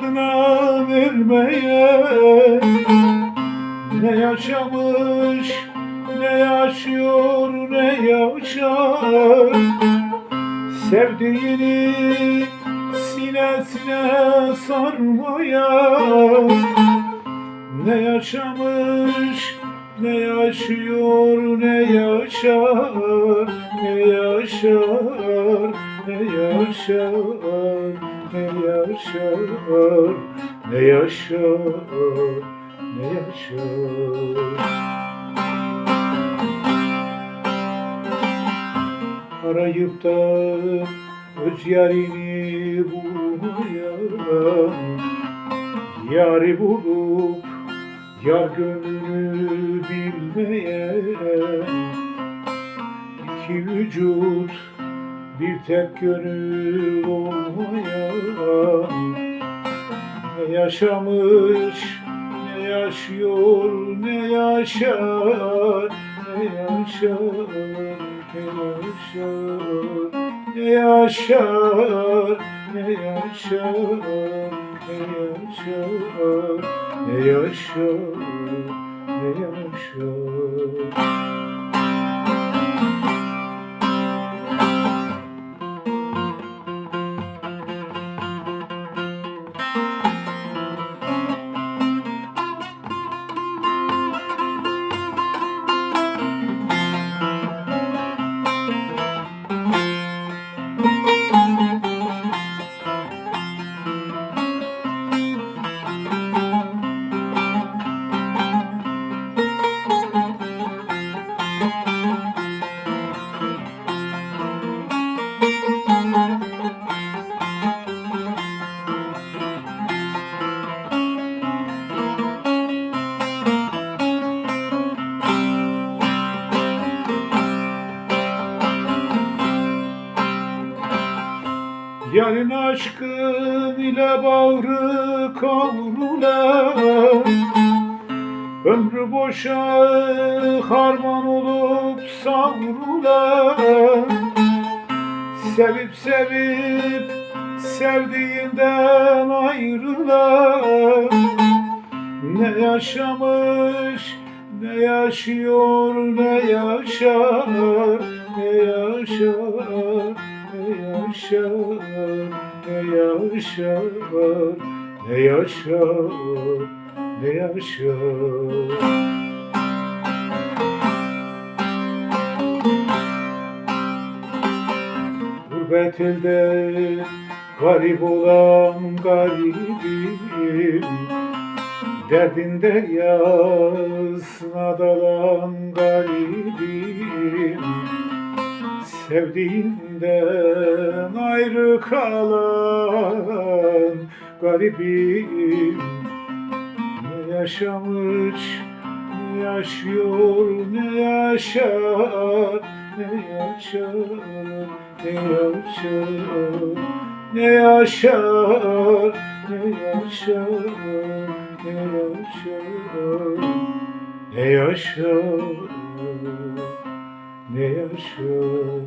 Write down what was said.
can vermeye. Ne yaşamış ne yaşıyor ne yaşar. Sevdiğini sinesine sarmaya. Ne yaşamış ne yaşıyor ne yaşar. Ne yaşar ne yaşar ne yaşar ne yaşar ne yaşar Arayıp da öz yarini bulmaya Yari bulup yar gönlünü bilmeye İki vücut bir tek gönül olmaya Ne yaşamış ne yaşıyor ne yaşar ne yaşar ne yaşar ne yaşar ne yaşar ne yaşar ne yaşar. ne yaşar Yarın aşkın ile bağrı kavrulan Ömrü boşa harman olup savrulan Sevip sevip sevdiğinden ayrılan Ne yaşamış ne yaşıyor ne yaşar ne yaşar ne yaşar ne yaşar ne yaşar ne yaşar. Gurbet elde garip olan garibim Derdin deryasına dalan garibim Sevdiğinden ayrı kalan garibim. Ne yaşamış, ne yaşıyor, ne yaşar Ne yaşar, ne yaşar Ne yaşar, ne yaşar, ne yaşar Ne yaşar, ne yaşar ne yaşıyor